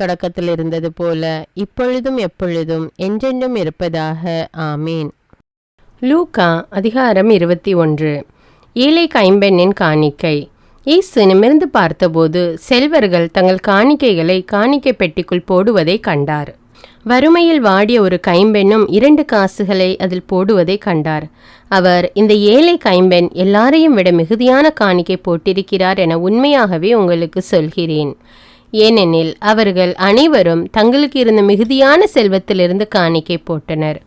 தொடக்கத்தில் இருந்தது போல இப்பொழுதும் எப்பொழுதும் என்றென்றும் இருப்பதாக. ஆமீன். லூகா அதிகாரம் இருபத்தி ஒன்று. ஏழை கைம்பெண்ணின் காணிக்கை. இயேசு நிமிர்ந்து பார்த்தபோது செல்வர்கள் தங்கள் காணிக்கைகளை காணிக்கை பெட்டிக்குள் போடுவதை கண்டார். வறுமையில் வாடிய ஒரு கைம்பெண்ணும் இரண்டு காசுகளை அதில் போடுவதை கண்டார். அவர் இந்த ஏழை கைம்பெண் எல்லாரையும் விட மிகுதியான காணிக்கை போட்டிருக்கிறார் என உண்மையாகவே உங்களுக்கு சொல்கிறேன். ஏனெனில் அவர்கள் அனைவரும் தங்களுக்கு இருந்த மிகுதியான செல்வத்திலிருந்து காணிக்கை போட்டனர்.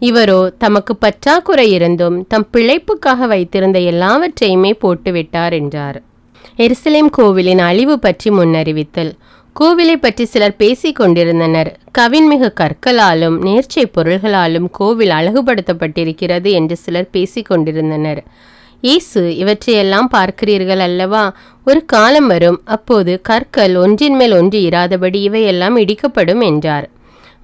இவரோ தமக்கு பற்றாக்குறை இருந்தும் தம் பிழைப்புக்காக வைத்திருந்த எல்லாவற்றையுமே போட்டுவிட்டார் என்றார். எருசலேம் கோவிலின் அழிவு பற்றி முன்னறிவித்தல். கோவிலை பற்றி சிலர் பேசிக் கொண்டிருந்தனர். கவின்மிகு கற்களாலும் நேர்ச்சை பொருள்களாலும் கோவில் அழகுபடுத்தப்பட்டிருக்கிறது என்று சிலர் பேசிக் கொண்டிருந்தனர். இயேசு இவற்றையெல்லாம் பார்க்கிறீர்கள் அல்லவா? ஒரு காலம் வரும் அப்போது கற்கள் ஒன்றின் மேல் ஒன்று இராதபடி இவையெல்லாம் இடிக்கப்படும் என்றார்.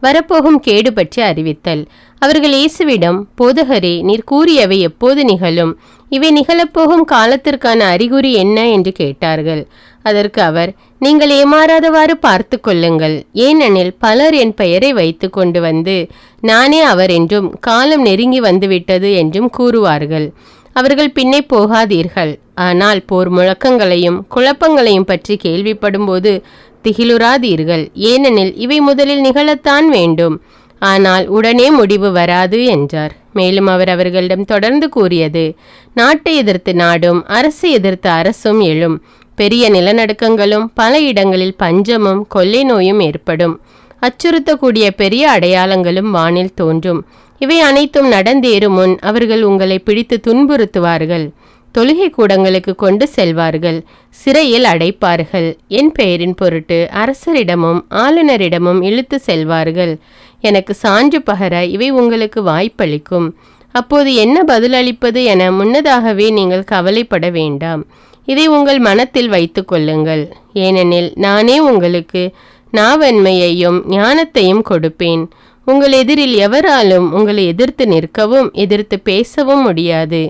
வரப்போகும் கேடு பற்றி அறிவித்தல். அவர்கள் இயேசுவிடம் போதகரே நீர் கூறியவை எப்போது நிகழும்? இவை நிகழப்போகும் காலத்திற்கான அறிகுறி என்ன? என்று கேட்டார்கள். அதற்கு அவர் நீங்கள் ஏமாறாதவாறு பார்த்து கொள்ளுங்கள். ஏனெனில் பலர் என் பெயரை வைத்து கொண்டு வந்து நானே அவர் என்றும் காலம் நெருங்கி வந்துவிட்டது என்றும் கூறுவார்கள். அவர்கள் பின்னே போகாதீர்கள். ஆனால் போர் முழக்கங்களையும் குழப்பங்களையும் பற்றி கேள்விப்படும்போது திகிலுறாதீர்கள். ஏனெனில் இவை முதலில் நிகழத்தான் வேண்டும். ஆனால் உடனே முடிவு வராது என்றார். மேலும் அவர் அவர்களிடம் தொடர்ந்து கூறியது நாட்டை எதிர்த்து நாடும் அரசு எதிர்த்து அரசும் எழும். பெரிய நிலநடுக்கங்களும் பல இடங்களில் பஞ்சமும் கொள்ளை நோயும் ஏற்படும். அச்சுறுத்தக்கூடிய பெரிய அடையாளங்களும் வானில் தோன்றும். இவை அனைத்தும் நடந்தேறும் முன் அவர்கள் உங்களை பிடித்து துன்புறுத்துவார்கள். தொழுகை கூடங்களுக்கு கொண்டு செல்வார்கள். சிறையில் அடைப்பார்கள். என் பெயரின் பொருட்டு அரசரிடமும் ஆளுநரிடமும் இழுத்து செல்வார்கள். எனக்கு சான்று பகர இவை உங்களுக்கு வாய்ப்பளிக்கும். அப்போது என்ன பதிலளிப்பது என முன்னதாகவே நீங்கள் கவலைப்பட வேண்டாம். இதை உங்கள் மனத்தில் வைத்து கொள்ளுங்கள். ஏனெனில் நானே உங்களுக்கு நாவன்மையையும் ஞானத்தையும் கொடுப்பேன். உங்கள் எதிரில் எவராலும் உங்களை எதிர்த்து நிற்கவும் எதிர்த்து பேசவும் முடியாது.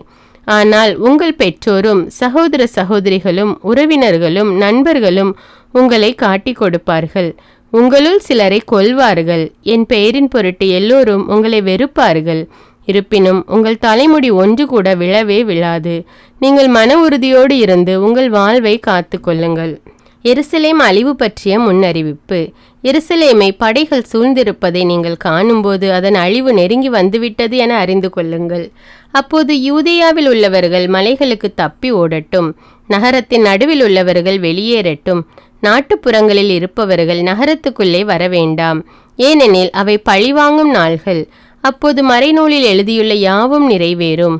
ஆனால் உங்கள் பெற்றோரும் சகோதர சகோதரிகளும் உறவினர்களும் நண்பர்களும் உங்களை காட்டிக் கொடுப்பார்கள். உங்களுள் சிலரை கொல்வார்கள். என் பெயரின் பொருட்டு எல்லோரும் உங்களை வெறுப்பார்கள். இருப்பினும் உங்கள் தலைமுடி ஒன்று கூட விழவே விழாது. நீங்கள் மன உறுதியோடு இருந்து உங்கள் வாழ்வை காத்து கொள்ளுங்கள். எருசலேம் அழிவு பற்றிய முன்னறிவிப்பு. எருசலேமை படைகள் சூழ்ந்திருப்பதை நீங்கள் காணும்போது அதன் அழிவு நெருங்கி வந்துவிட்டது என அறிந்து கொள்ளுங்கள். அப்போது யூதேயாவில் உள்ளவர்கள் மலைகளுக்கு தப்பி ஓடட்டும். நகரத்தின் நடுவில் உள்ளவர்கள் வெளியேறட்டும். நாட்டுப்புறங்களில் இருப்பவர்கள் நகரத்துக்குள்ளே வர வேண்டாம் ஏனெனில் அவை பழிவாங்கும் நாள்கள். அப்போது மறைநூலில் எழுதியுள்ள யாவும் நிறைவேறும்.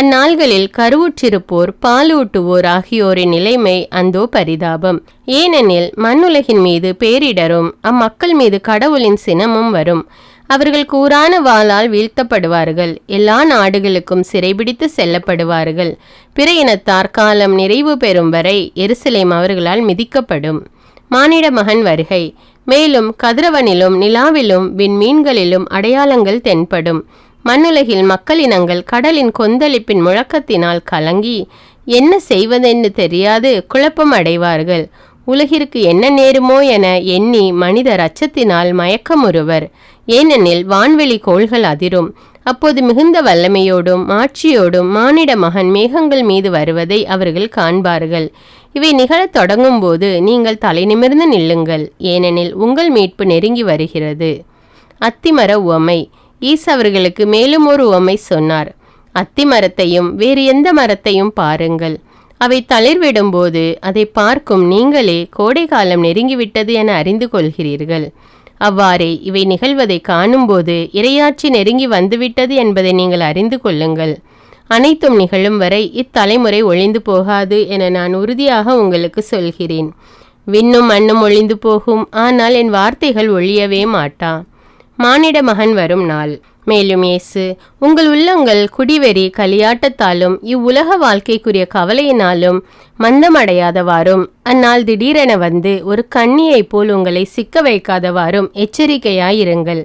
அந்நாள்களில் கருவுற்றிருப்போர் பாலூட்டுவோர் ஆகியோரின் நிலைமை அந்தோ பரிதாபம். ஏனெனில் மண்ணுலகின் மீது பேரிடரும் அம்மக்கள் மீது கடவுளின் சினமும் வரும். அவர்கள் கூறான வாளால் வீழ்த்தப்படுவார்கள் எல்லா நாடுகளுக்கும் சிறைபிடித்து செல்லப்படுவார்கள். பிற இனத்தார் காலம் நிறைவு பெறும் வரை எருசலேம் அவர்களால் மிதிக்கப்படும். மானிட மகன் வருகை. மேலும் கதிரவனிலும் நிலாவிலும் விண்மீன்களிலும் அடையாளங்கள் தென்படும். மண்ணுலகில் மக்களினங்கள் கடலின் கொந்தளிப்பின் முழக்கத்தினால் கலங்கி என்ன செய்வதென்று தெரியாது குழப்பம் அடைவார்கள். உலகிற்கு என்ன நேருமோ என எண்ணி மனிதர் அச்சத்தினால் மயக்கமுறுவர். ஏனெனில் வான்வெளி கோள்கள் அதிரும். அப்போது மிகுந்த வல்லமையோடும் மாட்சியோடும் மானிட மகன் மேகங்கள் மீது வருவதை அவர்கள் காண்பார்கள். இவை நிகழத் தொடங்கும்போது நீங்கள் தலை நிமிர்ந்து நில்லுங்கள். ஏனெனில் உங்கள் மீட்பு நெருங்கி வருகிறது. அத்திமர உவமை. ஈஸ் அவர்களுக்கு மேலும் ஒரு உவமை சொன்னார். அத்தி மரத்தையும் வேறு எந்த மரத்தையும் பாருங்கள். அவை தளிர்விடும்போது அதை பார்க்கும் நீங்களே கோடை காலம் நெருங்கிவிட்டது என அறிந்து கொள்கிறீர்கள். அவ்வாறே இவை நிகழ்வதை காணும்போது இரையாட்சி நெருங்கி வந்துவிட்டது என்பதை நீங்கள் அறிந்து கொள்ளுங்கள். அனைத்தும் நிகழும் வரை இத்தலைமுறை ஒழிந்து போகாது என நான் உறுதியாக உங்களுக்கு சொல்கிறேன். விண்ணும் மண்ணும் ஒழிந்து போகும் ஆனால் என் வார்த்தைகள் ஒழியவே மாட்டா. மானிட மகன் வரும் நாள். மேலும் இயேசு உங்கள் உள்ளங்கள் குடிவெறி கலியாட்டத்தாலும் இவ்வுலக வாழ்க்கைக்குரிய கவலையினாலும் மந்தமடையாதவாறும் அந்நாள் திடீரென வந்து ஒரு கண்ணியைப் போல் உங்களை சிக்க வைக்காதவாறும் எச்சரிக்கையாயிருங்கள்.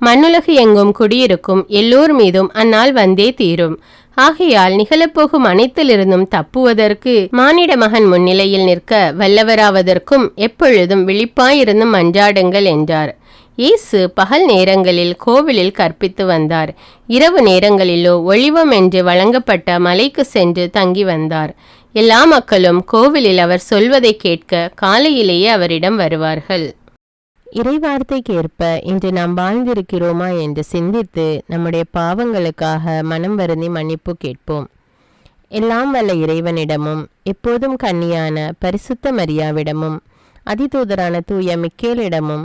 மண்ணுலகு எங்கும் குடியிருக்கும் எல்லோர் மீதும் அந்நாள் வந்தே தீரும். ஆகையால் நிகழப்போகும் அனைத்திலிருந்தும் தப்புவதற்கு மானிட மகன் முன்னிலையில் நிற்க வல்லவராவதற்கும் எப்பொழுதும் விழிப்பாயிருந்து மன்றாடுங்கள் என்றார். இயேசு பகல் நேரங்களில் கோவிலில் கற்பித்து வந்தார். இரவு நேரங்களிலோ ஒளிவம் என்று வழங்கப்பட்ட மலைக்கு சென்று தங்கி வந்தார். எல்லா மக்களும் கோவிலில் அவர் சொல்வதை கேட்க காலையிலேயே அவரிடம் வருவார்கள். இறைவார்த்தைக்கேற்ப இன்று நாம் வாழ்ந்திருக்கிறோமா என்று சிந்தித்து நம்முடைய பாவங்களுக்காக மனம் வருந்தி மன்னிப்பு கேட்போம். எல்லாம் வல்ல இறைவனிடமும் எப்போதும் கன்னியான பரிசுத்த மரியாவிடமும் அதிதூதரான தூய மிக்கேலிடமும்